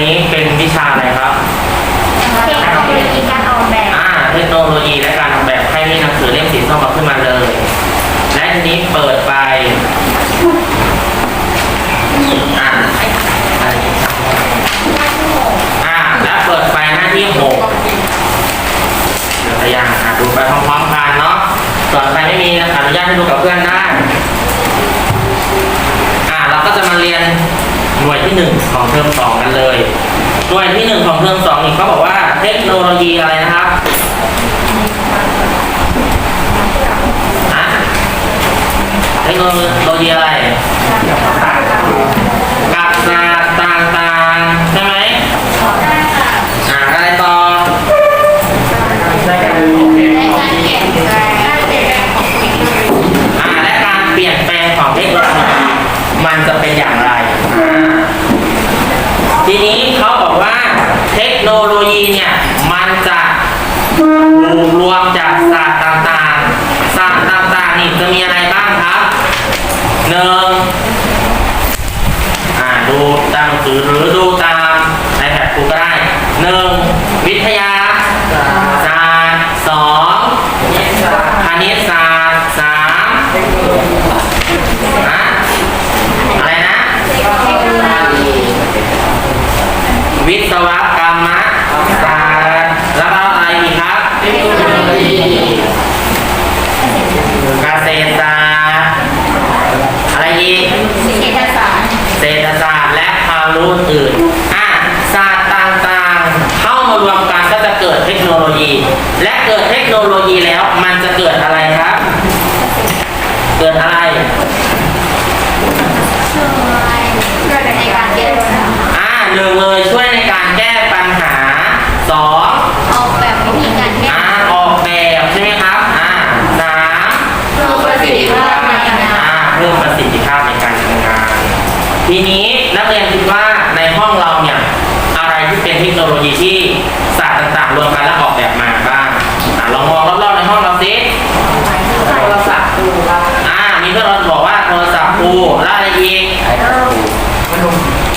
นี้เป็นวิชาอะไรครับเทคโนโลยีการออกแบบอ่าเทคโนโลยีและการออกแบบให้มีหนังสือเล่มสีส้มมาขึ้นมาเลย และทีนี้เปิดไปอ่าอะไรอีกอ่าและเปิดไปหน้าที่หกเดี๋ยวตัวอย่างอะดูไปพร้อมๆกันเนาะส่วนใครไม่มีอนุญาตให้ดูกับเพื่อนได้อ่าเราก็จะมาเรียน หน่วยที่หนึ่งของเทอมสองกันเลยหน่วยที่หนึ่งของเทอมสองนี่เขาบอกว่าเทคโนโลยีอะไรนะครับฮะเทคโนโลยีอะไรกับศาสตร์ต่างๆ ใช่ไหมอ่าอะไรต่อ และการเปลี่ยนแปลงของเทคโนโลยี อ่าและการเปลี่ยนแปลงของเทคโนโลยีมันจะเป็นอย่างไรอ่าทีนี้เขาบอกว่าเทคโนโลยีเนี่ยมันจะถูกรวมจากศาสตร์ต่างๆศาสตร์ต่างๆนี่จะมีอะไรบ้างครับหนึ่งอ่าดูตามหนังสือหรือดูตามในแพดครูก็ได้หนึ่ง วิทยาศาสตร์สองคณิตศาสตร์สามอะอะไรนะ วิศวะรรมศาสตร์แล้วก็อะไรอีกครับ เทคโนโลยี เกษตรศาสตร์อะไรอีก เศรษฐศาสตร์ เศรษฐศาสตร์และความรู้อื่นอะศาสตร์ต่างๆ เข้ามารวมกันก็จะเกิดเทคโนโล ยีและเกิดเทคโนโลยีแล้วมันจะเกิดอะไรครับ เกิดอะไรช่วยช่วยในการแก้ปัญหาอ่าหนึ่งเลยช่วยในการแก้ปัญหาสองออกแบบวิธีการแก้อ่าออกแบบใช่ไหมครับอ่าสามเพิ่มประสิทธิภาพในการงาอ่านเพิ่มประสิทธิภาพในการทำงาน ทีนี้นักเรียนคิดว่าในห้องเราเนี่ยอะไรที่ เทคโนโลยีที่ศาสตร์ต่างๆรวมกันแล้วออกแบบมาบ้างอ่าลองมองรอบๆในห้องเราสิโทรศัพท์ดูครับอ่ามีเพื่อนเราบอกว่าโทรศัพท์ครูแล้วอะไรอีก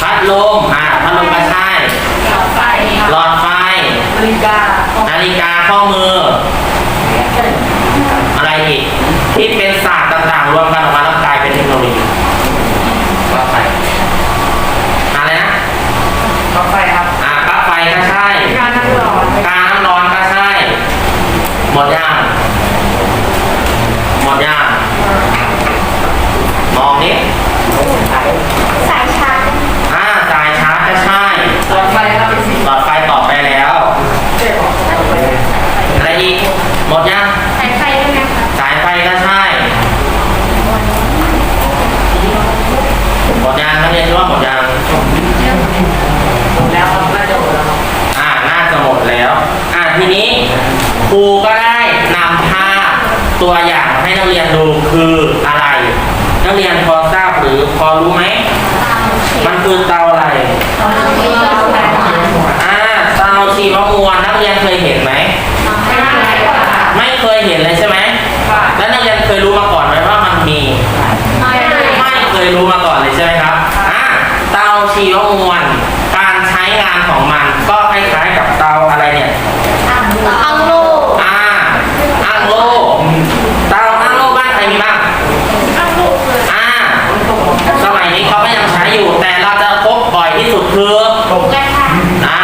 พัดลมอ่าพัดลมก็ใช่หลอดไฟหลอดไฟนาฬิกานาฬิกาข้อมือ อะไรอีกที่เป็นศาสตร์ต่างๆ รวมกันออกมาแล้วกลายเป็นเทคโนโลยีว่าไปอะไรนะ ต่อไปครับ อ่าปลั๊กไฟก็ใช่ การน้ำร้อน การน้ำร้อนก็ใช่ หมดยังหมดยังมองนี้ สายชาร์จ อ่าสายชาร์จก็ใช่ ต่อไปครับเป็นสี หลอดไฟต่อไปแล้ว เจ็บ อะไรอีก หม ดยังสายไฟด้วยนะคะสายไฟก็ใช่หมดยังนักเรียนคิดว่าหมดยังแล้วครับน่าจะหมดแล้วครับอ่าน่าจะหมดแล้ว อ่าทีนี้ครูก็ได้นำภาพตัวอย่างให้นักเรียนดูคืออะไร นักเรียนพอทราบหรือพอรู้ไหมมันคือเตาอะไรอ่าเตาชีวมวลนักเรียนเคยเห็นไหมไม่ เคยเห็นเลยใช่ไหมแล้วนักเรียนเคยรู้มาก่อนไหมว่ามันมี ไม่เคยรู้มาก่อนเลยใช่ไหมครับอ่าเตาชีวมวลการใช้งานของมัน ก็คล้ายๆกับเตาอะไรเนี่ยอังโลอ่าอังโลเตาอังโลบ้านใครมีบ้างอังโลคืออ่าสมัยนี้เขาก็ยังใช้อยู่แต่เราจะพบบ่อยที่สุดคือกระทะอ่า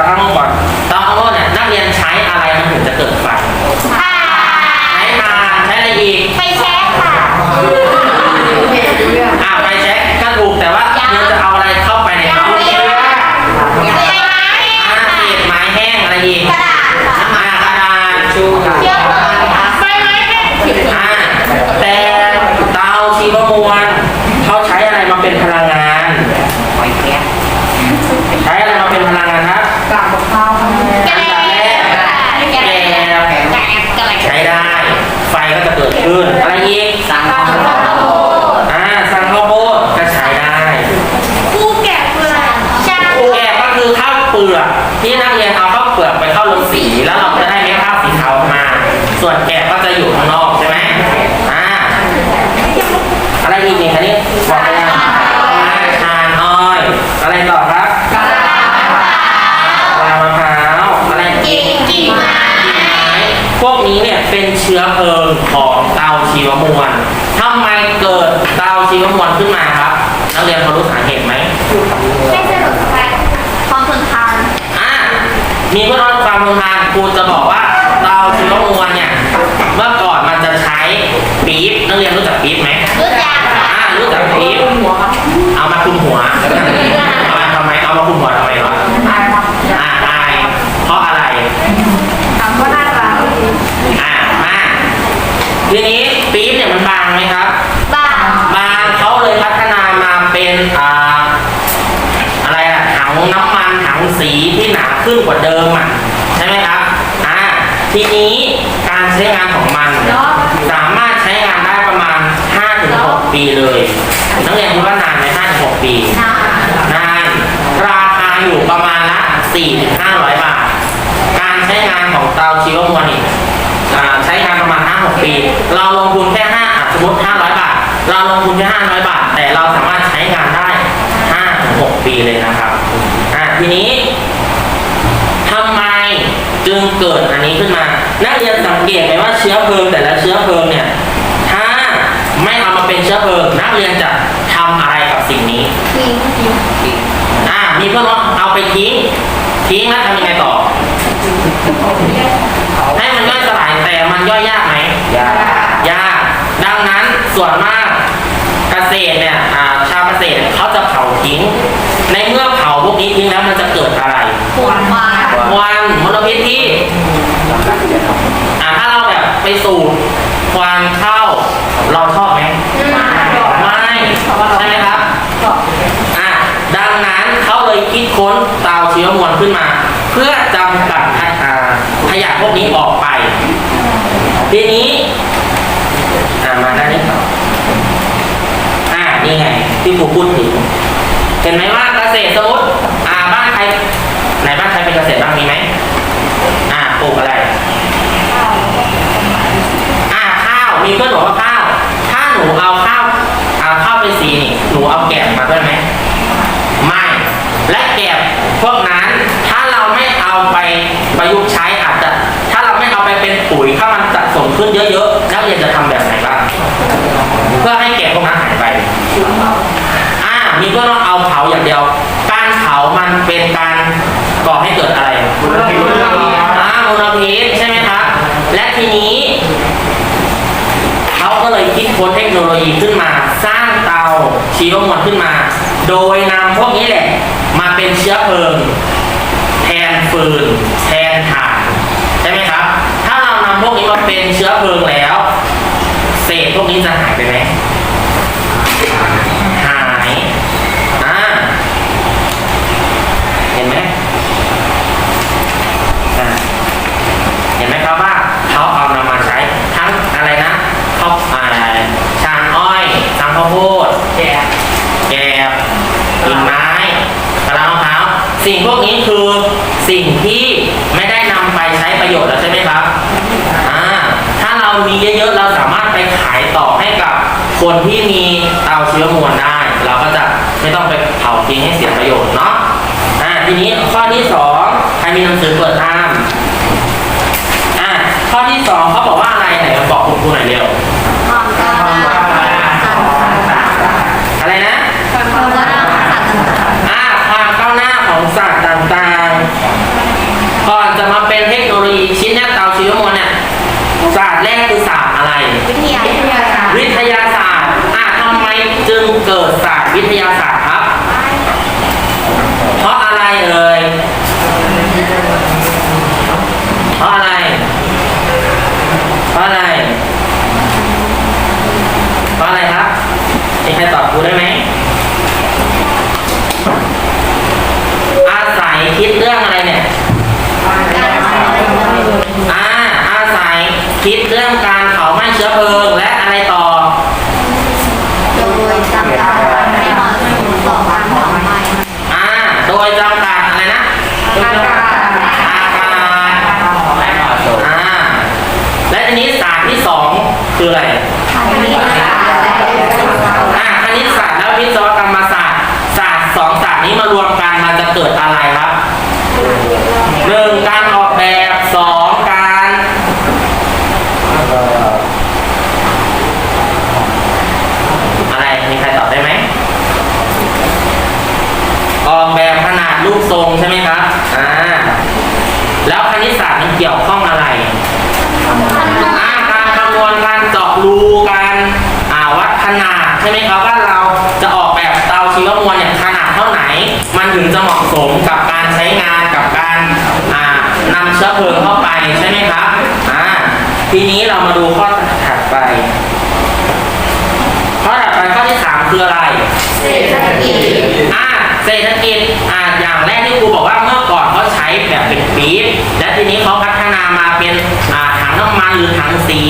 เืออะไรอีกสังข้าโพดอ่าสังข้าวโพดก็ใช้ได้ผู้แกะเปลือกจานแกะก็คือข้าวเปลือกที่นักเรียนเอาข้าวเปลือกไปเข้าลงสีแล้วเราจะได้เม็ดข้าวสีขาวมา ส่วนแกะก็จะอยู่ข้างนอกใช่ไหมอ่าอะไรอีกเนี่ยคะนี่ ชีวมวลทำไมเกิดเตาชีวมวลขึ้นมาครับนักเรียนพอรู้สาเหตุไหมให้สรุปไปความทนทานอ่ามีเพื่อนร่วมความทนทานครูจะบอกว่าเตาชีวมวลเนี่ยเมื่อก่อนมันจะใช้ปี๊บนักเรียนรู้จักปี๊บไหมรู้จักค่ะอ่ารู้จักปี๊บหัวครับเอามาคลุมหัว เอามาทำไม เอามาคลุมหัวทำไมวะ ตายครับ อ่าอายเพราะอะไร ถามว่าน่ารัก อ่ามาทีนี้ปี๊บเนี่ยมันบางไหมครับ บ้าง บางเขาเลยพัฒนามาเป็นอ่าอะไรอะถังน้ำมันถังสีที่ห นาขึ้นกว่าเดิมอะใช่ไหมครับอ่าทีนี้การใช้งานของมัน สามารถใช้งานได้ประมาณ 5-6 ปีเลยนักเรียนคิดว่านานไหม5-6 ปีนานนานราคาอยู่ประมาณละ 4-500 บาท การใช้งานของเตาชีวมวลนี่อ่าใช้งานประมาณ 5-6 ปี เราลงทุนแค่5อะสมมติ 500 บาท เราลงทุนแค่ 500 บาท แต่เราสามารถใช้งานได้ 5-6 ปีเลยนะครับ อ่าทีนี้ทำไมจึง เกิดอันนี้ขึ้นมา นักเรียนสังเกตไหมว่าเชื้อเพลิงแต่ละเชื้อเพลิงเนี่ย ถ้าไม่เอามาเป็นเชื้อเพลิง นักเรียนจะทำอะไรกับสิ่งนี้ทิ้งทิ้งอ่ามีเพื่อนว่าเอาไปทิ้ง ทิ้งแล้วทำยังไงต่อ ให้มันย่อยสลายแต่มันย่อยยากไหมยากยากดังนั้นส่วนมากเกษตรเนี่ยอ่าชาวเกษตรเขาจะเผาทิ้ง พิษที่อ่าถ้าเราแบบไปสูดควันเข้า เราชอบไหมไม่ใช่ไหมครับอะดังนั้นเขาเลยคิดค้นเตาชีวมวลขึ้นมา เพื่อจำกัดอ่าขยะพวกนี้ออกไป ทีนี้อ่ามาด้านนี้ต่ออ่านี่ไงที่ครูพูดถึงเห็นไหมว่าเกษตรสมมติอ่าบ้านใครไหนบ้านใครเป็นเกษตรบ้างมีไหมอ่า ปลูกอะไรอ่าข้าว มีเพื่อนบอกว่าข้าว ถ้าหนูเอาข้าวเอาข้าวเป็นสีนี่ หนูเอาแกบมาด้วยไหมไม่ และแกบพวกนั้น ถ้าเราไม่เอาไปประยุกต์ใช้อาจจะ ถ้าเราไม่เอาไปเป็นปุ๋ยถ้ามันสะสมขึ้นเยอะๆนักเรียนจะทำแบบไหนบ้าง เพื่อให้แกบพวกนั้นหายไปอ่า มีเพื่อนว่าเอาเผาอย่างเดียว การเผามันเป็นการก่อให้เกิดอะไร บุญพิบุญพิอ่ามลพิษใช่ไหมครับ และทีนี้เขาก็เลยคิดค้นเทคโนโลยีขึ้นมา สร้างเตาชีวมวลขึ้นมา โดยนำพวกนี้แหละ มาเป็นเชื้อเพลิง แทนฟืน แทนถ่านใช่ไหมครับ ถ้าเรานำพวกนี้มาเป็นเชื้อเพลิงแล้ว เศษพวกนี้จะหายไปไหมหายอ่าเห็นไหมอ่า เห็นไหมครับว่าเขาเอานำมาใช้ทั้งอะไรนะข้าวอ่าชานอ้อยสังข้าวโพด แก่ แกบกิ่งไม้กระลามะพร้าว สิ่งพวกนี้คือสิ่งที่ไม่ได้นำไปใช้ประโยชน์แล้วใช่ไหมครับอ่าถ้าเรามีเยอะๆเราสามารถไปขายต่อให้กับคนที่มีเตาเชื้อมวลได้ เราก็จะไม่ต้องไปเผาทิ้งให้เสียประโยชน์เนาะอ่าทีนี้ข้อที่สองใครมีหนังสือเปิดอ่านอะข้อที่สองเขาบอกว่าอะไรไหนบอกคุณครูหน่อยเร็วความ วิทยาศาสตร์ครับ เพราะอะไรเอ่ย เพราะอะไร เพราะอะไร เพราะอะไรครับมีใครตอบกูได้ไหม อาศัยคิดเรื่องอะไรเนี่ยการทำอะไรอ่า อาศัยคิดเรื่องการเผาไหม้เชื้อเพลิงและอะไรต่อ โดยจำกัดให้เหมาะสมต่อการเผาไหม้ อ่า โดยจำกัดอะไรนะ โด อากาศอ่าและทีนี้ศาสตร์ที่สอง คืออะไรอ่าคณิตศาสตร์และวิศวกรรมศาสตร์ศาสตร์สองศาสตร์นี้มารวมกันมันจะเกิดอะไรครับหนึ่งการออกแบบสองการเอ่ออะไรมีใครตอบได้ไหมออกแบบขนาดรูปทรงใช่ไหมครับอ่าแล้วคณิตศาสตร์มันเกี่ยวข้องอะไรอ่า การคำนวณการเจาะรูการอ่าวัดขนาดใช่ไหมครับว่าเราจะออกแบบเตาชีวมวลเนี่ยขนาดเท่าไหน มันถึงจะเหมาะสมกับการใช้งานกับการอ่านำเชื้อเพลิงเข้าไปใช่ไหมครับอ่าทีนี้เรามาดูข้อถัดไปข้อถัดไปข้อที่สามคืออะไร เศรษฐกิจอ่าเศรษฐกิจอ่าอย่างแรกที่ครูบอกว่าเมื่อก่อน งน้ำมันหรือถังสี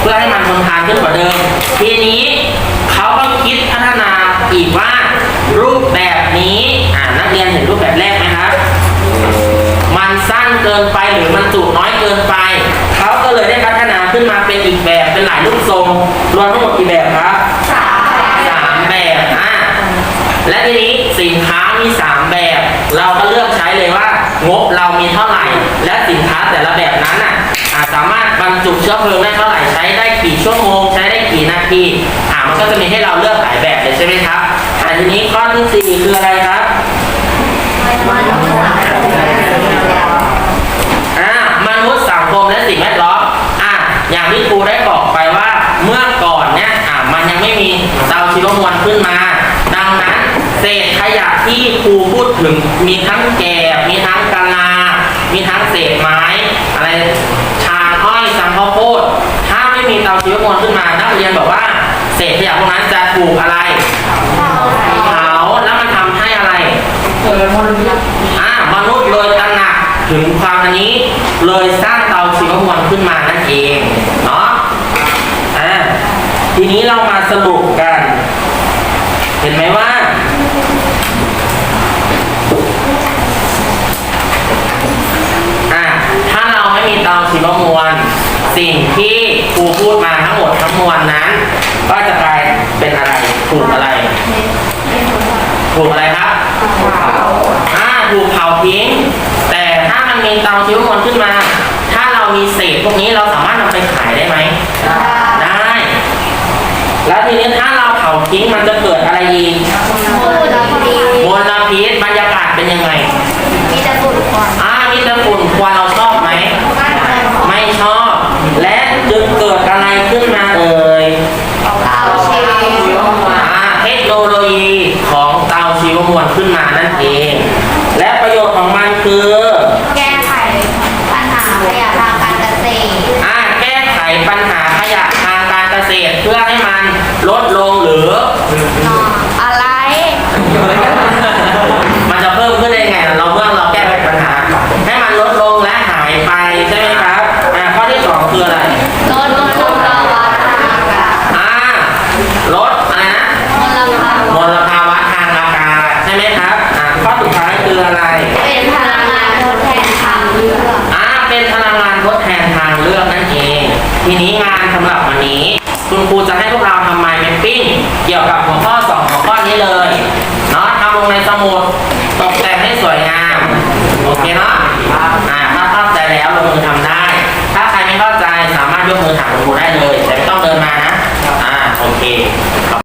เพื่อให้มันทนทานขึ้นกว่าเดิม ทีนี้เขาก็คิดพัฒนาอีกว่า รูปแบบนี้อ่านักเรียนเห็นรูปแบบแรกไหมครับ มันสั้นเกินไปหรือมันจุน้อยเกินไป เขาก็เลยได้พัฒนาขึ้นมาเป็นอีกแบบเป็นหลายรูปทรงรวมทั้งหมดกี่แบบครับสามสามแบบอะและทีนี้สินค้ามีสามแบบ เราก็เลือกใช้เลยว่า งบเรามีเท่าไหร่ และสินค้าแต่ละแบบนั้นอะอะสามารถบรรจุเชื้อเพลิงได้เท่าไหร่ใช้ได้กี่ชั่วโมง ใช้ได้กี่นาทีอะมันก็จะมีให้เราเลือกหลายแบบเลยใช่ไหมครับอะทีนี้ข้อที่สี่คืออะไรครับมอ่ามนุษย์สังคมและสิ่งแวดล้อมอะอย่างที่ครูได้บอกไปว่าเมื่อก่อนเนี่ยอะมันยังไม่มีเตาชีวมวลขึ้นมา ศษขยะที่ครูพูดถึงมีทั้งแกบมีทั้งกะลา มีทั้งเศษไม้ อะไรชาอ้อยสังข้าวโพดถ้าไม่มีเตาชีวมวลขึ้นมานักเรียนบอกว่า เศษขยะพวกนั้นจะถูกอะไรเผาแล้วมันทำให้อะไรเกิดมลพิษอ่ามนุษย์เลยตระหนักถึงความอันนี้ เลยสร้างเตาชีวมวลขึ้นมานั่นเองเนาะอ่าทีนี้เรามาสรุปกัน เห็นไหมว่า อะถ้าเราไม่มีเตาชี วมวล สิ่งที่ครูพูดมาทั้งหมดทั้งมวลนั้น ก็จะกลายเป็นอะไรถูกอะไรถูกอะไรครับอ่าถูกเผาทิ้ง แต่ถ้ามันมีเตาชีวมวลขึ้นมา ถ้าเรามีเศษพวกนี้เราสามารถนำไปขายได้ไหมได้ แล้วทีนี้ถ้าเราเผาทิ้งมันจะเกิดอะไรอีกพูดดีมลพิษบรรยากาศเป็นยังไง มีแต่ฝุ่นควันอ่ามีแต่ฝุ่นควันเรา มวลขึ้นมานั่นเอง และประโยชน์ของมันคือ เรื่องนั่นเอง ทีนี้งานสำหรับวันนี้ คุณครูจะให้พวกเราทำไมเป็นปิ้งเกี่ยวกับหัวข้อสองหัวข้อนี้เลยเนาะทำลงในสมุดตกแต่งให้สวยงามโอเคเนาะถ้าเข้าใจแล้วลงมือทำได้ ถ้าใครไม่เข้าใจสามารถยกมือถามคุณครูได้เลย แต่ไม่ต้องเดินมานะอ่าโอเค